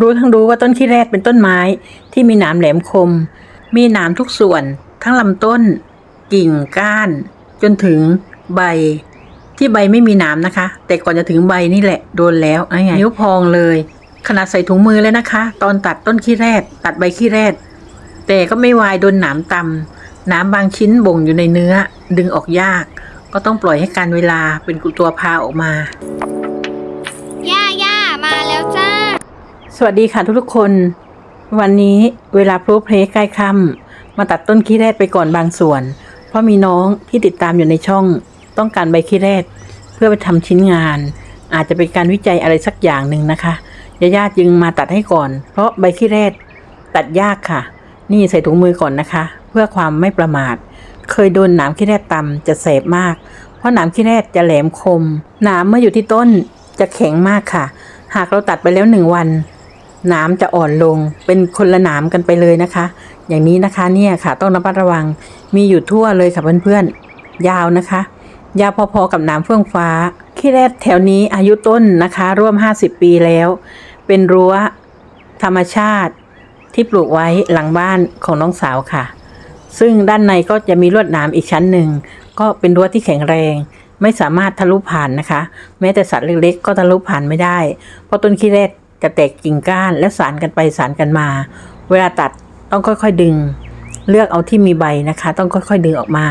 รู้ทั้งรู้ว่าต้นขี้แรดเป็นต้นไม้ที่มีหนามแหลมคม มีหนามทุกส่วน ทั้งลำต้น กิ่งก้าน จนถึงใบ ที่ใบไม่มีหนามนะคะ แต่ก่อนจะถึงใบนี่แหละโดนแล้วไงนิ้วพองเลย ขนาดใส่ถุงมือเลยนะคะ ตอนตัดต้นขี้แรด ตัดใบขี้แรด แต่ก็ไม่วายโดนหนามตำหนามบางชิ้นบ่งอยู่ในเนื้อ ดึงออกยาก ก็ต้องปล่อยให้การเวลาเป็นตัวพาออกมา สวัสดีค่ะทุกๆคน วันนี้เวลาโพลเพลใกล้ค่ำมาตัดต้นขี้แรดไปก่อนบางส่วน เพราะมีน้องที่ติดตามอยู่ในช่องต้องการใบขี้แรดเพื่อไปทำชิ้นงาน อาจจะเป็นการวิจัยอะไรสักอย่างหนึ่งนะคะยาย่าจึงมาตัดให้ก่อน เพราะใบขี้แรดตัดยากค่ะ นี่ใส่ถุงมือก่อนนะคะ เพื่อความไม่ประมาท เคยโดนหนามขี้แรดตำจะแสบมาก เพราะหนามขี้แรดจะแหลมคมหนามเมื่ออยู่ที่ต้นจะแข็งมากค่ะ หากเราตัดไปแล้วหนึ่งวัน หนามจะอ่อนลงเป็นคนละหนามกันไปเลยนะคะ อย่างนี้นะคะเนี่ยค่ะ ต้องระมัดระวังมีอยู่ทั่วเลยค่ะเพื่อนๆยาวนะคะ ยาวพอๆกับหนามเฟื่องฟ้าขี้แรดแถวนี้อายุต้นนะคะ ร่วม 50 ปีแล้ว เป็นรั้วธรรมชาติที่ปลูกไว้หลังบ้านของน้องสาวค่ะ ซึ่งด้านในก็จะมีลวดหนามอีกชั้นหนึ่ง ก็เป็นรั้วที่แข็งแรง ไม่สามารถทะลุผ่านนะคะ แม้แต่สัตว์เล็กๆ ก็ทะลุผ่านไม่ได้ เพราะต้นขี้แรด จะแตกกิ่งก้านและสานกันไปสานกันมา เวลาตัดต้องค่อยๆดึง เลือกเอาที่มีใบนะคะ ต้องค่อยๆดึงออกมา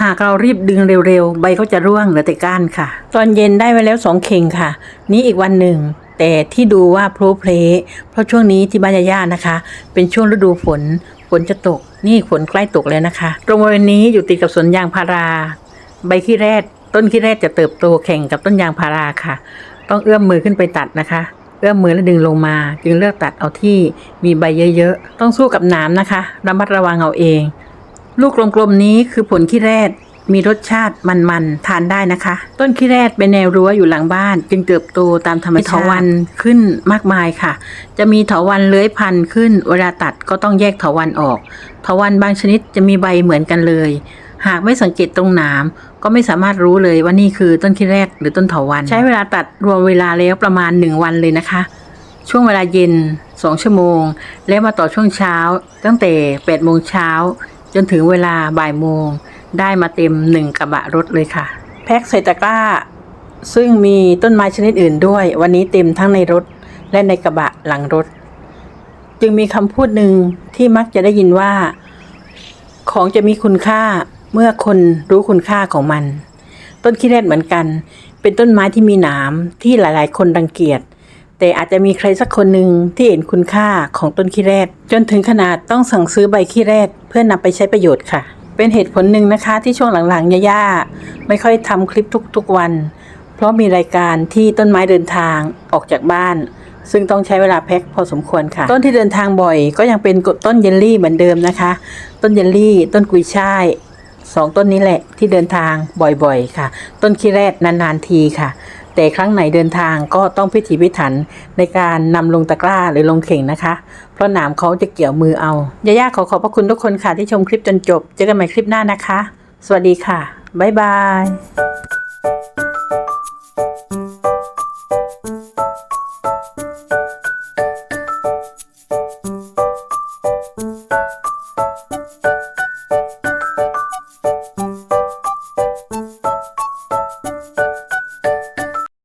หากเรารีบดึงเร็วๆ ใบก็จะร่วงเหลือแต่ก้านค่ะ ตอนเย็นได้ไว้แล้วสองเข่งค่ะ นี้อีกวันหนึ่งแต่ที่ดูว่าโพลเพลเพราะช่วงนี้ที่บ้านย่าๆนะคะ เป็นช่วงฤดูฝนฝนจะตก นี่ฝนใกล้ตกแล้วนะคะ ตรงบริเวณนี้อยู่ติดกับสวนยางพารา ใบขี้แรด ต้นขี้แรดจะเติบโตแข่งกับต้นยางพาราค่ะ ต้องเอื้อมมือขึ้นไปตัดนะคะ เอื้อมมือแล้วดึงลงมา จึงเลือกตัดเอาที่มีใบเยอะๆ ต้องสู้กับหนามนะคะ ระมัดระวังเอาเอง ลูกกลมๆนี้คือผลขี้แรดมีรสชาติมันๆ ทานได้นะคะ ต้นขี้แรดเป็นแนวรั้วอยู่หลังบ้าน จึงเติบโตตามธรรมชาติเถาวันขึ้นมากมายค่ะ จะมีเถาวันเลื้อยพันขึ้น เวลาตัดก็ต้องแยกเถาวันออกเถาวันบางชนิดจะมีใบเหมือนกันเลย หากไม่สังเกตตรงหนาม ก็ไม่สามารถรู้เลยว่านี่คือต้นขี้แรดหรือต้นเถาวัน ใช้เวลาตัดรวมเวลาแล้วประมาณ 1 วันเลยนะคะ ช่วงเวลาเย็น 2 ชั่วโมง แล้วมาต่อช่วงเช้า ตั้งแต่8โมงเช้า จนถึงเวลาบ่ายโมง ได้มาเต็มหนึ่งกระบะรถเลยค่ะ แพ็คใส่ตะกร้า ซึ่งมีต้นไม้ชนิดอื่นด้วย วันนี้เต็มทั้งในรถและในกระบะหลังรถ จึงมีคำพูดหนึ่งที่มักจะได้ยินว่า ของจะมีคุณค่า เมื่อคนรู้คุณค่าของมัน ต้นขี้แรดเหมือนกัน เป็นต้นไม้ที่มีหนามที่หลาย ๆ คนรังเกียจ แต่อาจจะมีใครสักคนหนึ่งที่เห็นคุณค่าของต้นขี้แรดจนถึงขนาดต้องสั่งซื้อใบขี้แรดเพื่อนำไปใช้ประโยชน์ค่ะ เป็นเหตุผลหนึ่งนะคะที่ช่วงหลัง ๆ ย่าๆไม่ค่อยทำคลิปทุก ๆ วัน เพราะมีรายการที่ต้นไม้เดินทางออกจากบ้านซึ่งต้องใช้เวลาแพ็คพอสมควรค่ะ ต้นที่เดินทางบ่อยก็ยังเป็นต้นเยลลี่เหมือนเดิมนะคะ ต้นเยลลี่ ต้นกุยช่าย สองต้นนี้แหละที่เดินทางบ่อยๆ ค่ะ ต้นขี้แรดนานๆทีค่ะ แต่ครั้งไหนเดินทางก็ต้องพิถีพิถันในการนำลงตะกร้าหรือลงเข่งนะคะ เพราะหนามเขาจะเกี่ยวมือเอาย่าๆขอขอบพระคุณทุกคนค่ะที่ชมคลิปจนจบ เจอกันใหม่คลิปหน้านะคะ สวัสดีค่ะบ๊ายบาย